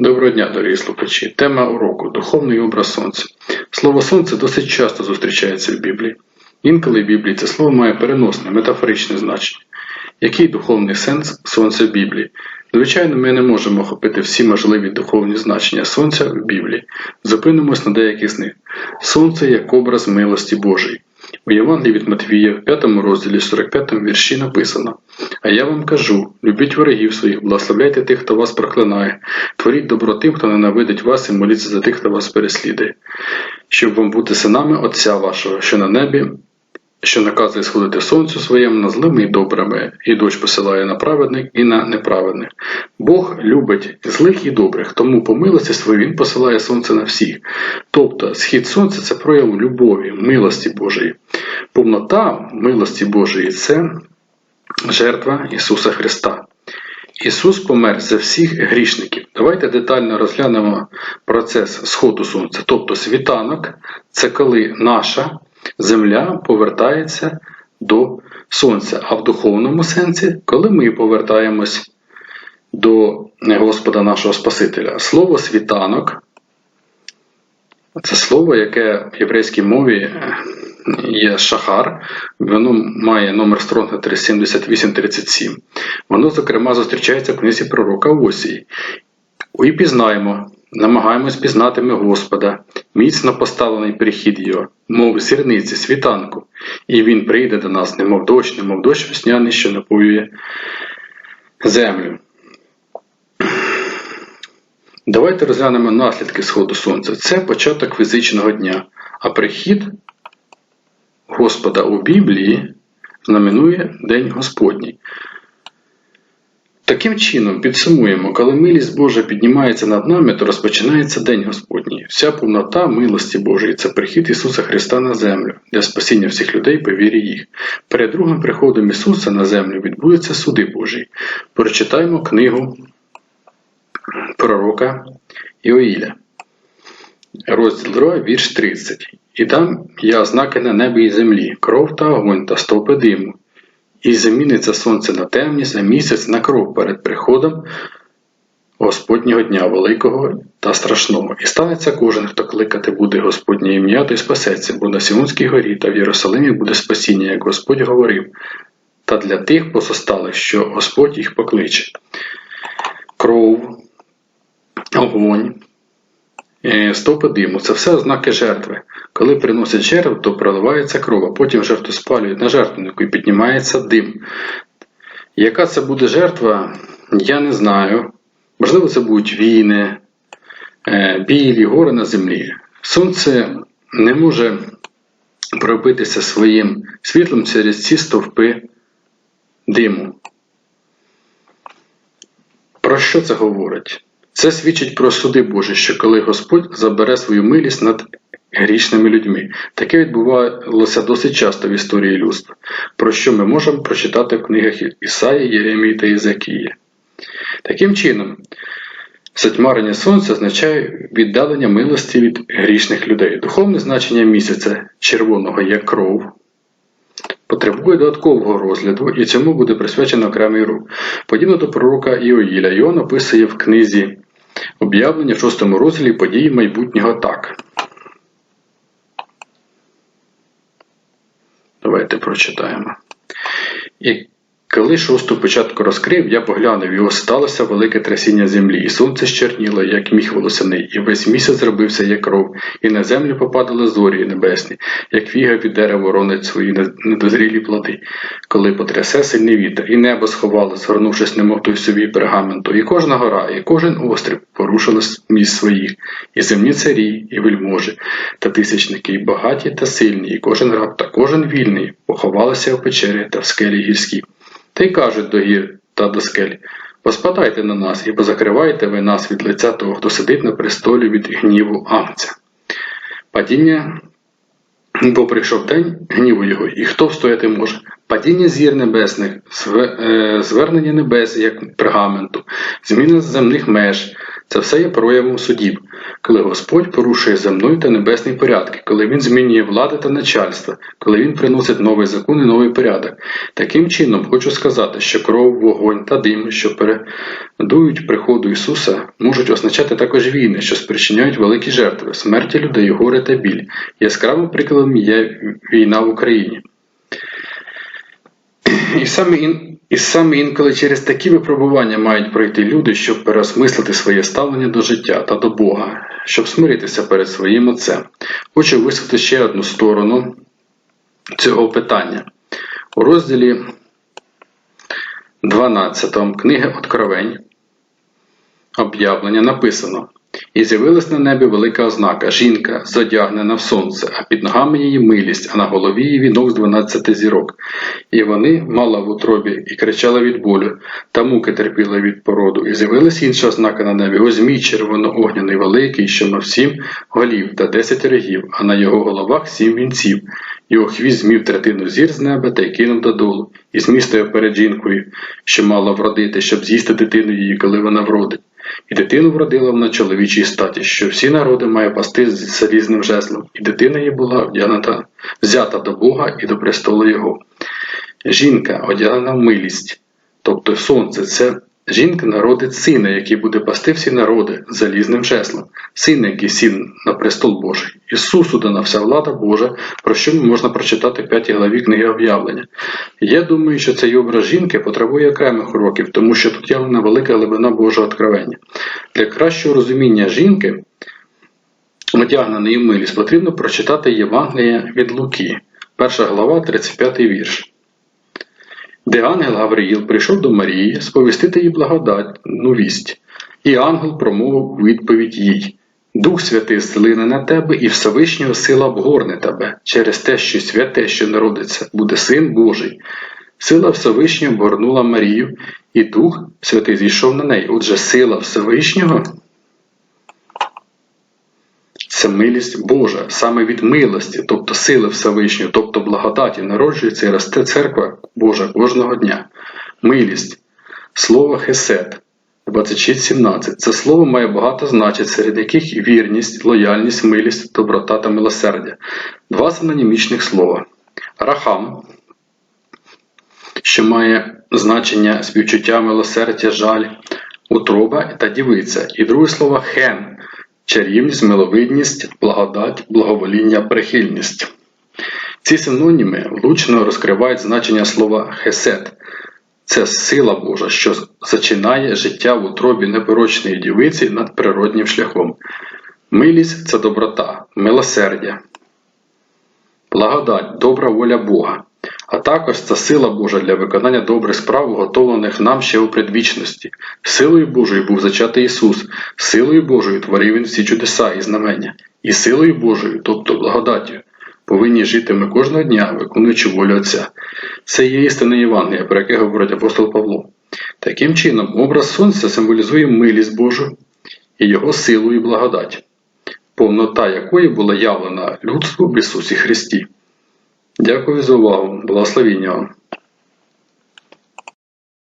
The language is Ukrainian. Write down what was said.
Доброго дня, дорогі слухачі. Тема уроку Духовний образ сонця. Слово сонце досить часто зустрічається в Біблії. Інколи в Біблії це слово має переносне, метафоричне значення. Який духовний сенс сонця в Біблії? Звичайно, ми не можемо охопити всі можливі духовні значення сонця в Біблії. Зупинимось на деяких з них. Сонце як образ милості Божої. У Євангелії від Матвія, в 5 розділі 45 вірші написано: А я вам кажу: любіть ворогів своїх, благословляйте тих, хто вас проклинає, творіть добро тим, хто ненавидить вас, і моліться за тих, хто вас переслідує, щоб вам бути синами Отця вашого, що на небі, що наказує сходити сонцю своєму на злими і добрими, і дощ посилає на праведних і на неправедних. Бог любить злих і добрих, тому по милості своїй Він посилає сонце на всіх. Тобто схід сонця це прояв любові, милості Божої. Повнота милості Божої це жертва Ісуса Христа. Ісус помер за всіх грішників. Давайте детально розглянемо процес сходу сонця. Тобто світанок це коли наша земля повертається до сонця, а в духовному сенсі, коли ми повертаємось до Господа нашого Спасителя. Слово світанок це слово, яке в єврейській мові є шахар, воно має номер стронга 37837. Воно, зокрема, зустрічається в книзі пророка Осії. І пізнаємо, намагаємось пізнати ми Господа, міцно поставлений прихід Його, мов зірниці, світанку, і Він прийде до нас, немов дощ, немов дощ весняний, що напоює землю. Давайте розглянемо наслідки сходу сонця. Це початок фізичного дня, а прихід Господа у Біблії знаменує День Господній. Таким чином, підсумуємо, коли милість Божа піднімається над нами, то розпочинається День Господній. Вся повнота милості Божої це прихід Ісуса Христа на землю для спасіння всіх людей по вірі їх. Перед другим приходом Ісуса на землю відбудуться суди Божі. Прочитаємо книгу пророка Іоїля. Розділ 2, вірш 30. І дам я ознаки на небі і землі, кров та огонь та стовпи диму. І заміниться сонце на темність, а місяць на кров перед приходом Господнього дня великого та страшного. І станеться кожен, хто кликати буде Господнє ім'я, то й спасеться, бо на Сіонській горі та в Єрусалимі буде спасіння, як Господь говорив, та для тих пососталих, що Господь їх покличе. Кров, огонь, стовпи диму це все ознаки жертви. Коли приносять жертву, то проливається кров, а потім жертву спалюють на жертвеннику і піднімається дим. Яка це буде жертва, я не знаю. Можливо, це будуть війни, білі гори на землі. Сонце не може пробитися своїм світлом через ці стовпи диму. Про що це говорить? Це свідчить про суди Божі, що коли Господь забере свою милість над грішними людьми. Таке відбувалося досить часто в історії людства, про що ми можемо прочитати в книгах Ісаї, Єремії та Єзекії. Таким чином, затьмарення сонця означає віддалення милості від грішних людей. Духовне значення місяця червоного як кров. Потребує додаткового розгляду, і цьому буде присвячено окремий рух. Подібно до пророка Іоїля, Йон описує в книзі об'явлення в шостому розділі події майбутнього так. Давайте прочитаємо. Коли шосту початку розкрив, я поглянув, його сталося велике трясіння землі, і сонце щерніло, як міх волосяний, і весь місяць зробився, як кров, і на землю попадали зорі небесні, як фіга від дерева ронить свої недозрілі плоди, коли потрясе сильний вітер, і небо сховало, згорнувшись, немов той собі пергаменту, і кожна гора, і кожен острів порушили місць своїх, і земні царі, і вельможі, та тисячники, і багаті та сильні, і кожен раб, та кожен вільний, поховалися в печері та в скелі гірській. Та й кажуть до гір та до скель Поспадайте на нас і позакривайте ви нас від лиця того, хто сидить на престолі від гніву Амця. Падіння, бо прийшов день гніву його, і хто встояти може, Падіння зір небесних, е, звернення небес як пергаменту, зміна земних меж це все є проявом судів, коли Господь порушує земної та небесні порядки, коли Він змінює влади та начальства, коли Він приносить новий закон і новий порядок. Таким чином, хочу сказати, що кров, вогонь та дим, що передують приходу Ісуса, можуть означати також війни, що спричиняють великі жертви, смерті людей, горе та біль. Яскравим прикладом є війна в Україні. І саме, ін... і саме інколи через такі випробування мають пройти люди, щоб переосмислити своє ставлення до життя та до Бога, щоб смиритися перед своїм Отцем. Хочу висвітлити ще одну сторону цього питання. У розділі 12 книги Откровень об'явлення написано. І з'явилась на небі велика ознака, жінка, задягнена в сонце, а під ногами її милість, а на голові її вінок з дванадцяти зірок. І вони мала в утробі і кричала від болю, та муки терпіла від породу. І з'явилась інша ознака на небі, ось змій червоно-огняний великий, що мав сім голів та десять рогів, а на його головах сім вінців. Його хвіст змів третину зір з неба та й кинув додолу, і змістив перед жінкою, що мала вродити, щоб з'їсти дитину її, коли вона вродить. І дитину вродила вона чоловічій статі, що всі народи має пасти з залізним жезлом, і дитина її була вдягнута, взята до Бога і до престолу Його. Жінка одягнена в милість, тобто сонце, це жінка народить сина, який буде пасти всі народи залізним жезлом, син, який сів на престол Божий. Ісусу дана вся влада Божа, про що можна прочитати в п'ятій главі книги об'явлення. Я думаю, що цей образ жінки потребує окремих уроків, тому що тут явлена велика глибина Божого откровення. Для кращого розуміння жінки, одягненої милість, потрібно прочитати Євангеліє від Луки, перша глава, 35 вірш. Де ангел Гавриїл прийшов до Марії сповістити їй благодатну вість, і ангел промовив у відповідь їй. Дух Святий злине на тебе, і Всевишнього сила обгорне тебе через те, що святе, що народиться, буде Син Божий. Сила Всевишнього обгорнула Марію, і Дух Святий зійшов на неї. Отже, сила Всевишнього це милість Божа, саме від милості, тобто сили Всевишнього, тобто благодаті, народжується і росте церква Божа кожного дня. Милість. Слово хесед 26.17. Це слово має багато значень, серед яких вірність, лояльність, милість, доброта та милосердя. Два синонімічних слова. Рахам, що має значення співчуття, милосердя, жаль, утроба та дівиця. І друге слово хен чарівність, миловидність, благодать, благовоління, прихильність. Ці синоніми влучно розкривають значення слова хесед. Це сила Божа, що зачинає життя в утробі непорочної дівиці над природнім шляхом. Милість це доброта, милосердя, благодать, добра воля Бога, а також це сила Божа для виконання добрих справ, готовлених нам ще у предвічності. Силою Божою був зачатий Ісус, силою Божою творив Він всі чудеса і знамення, і силою Божою, тобто благодаттю, повинні жити ми кожного дня, виконуючи волю Отця. Це є істина Євангелія, про яке говорить апостол Павло. Таким чином, образ Сонця символізує милість Божу і Його силу і благодать, повнота якої була явлена людству в Ісусі Христі. Дякую за увагу. Благословіння вам.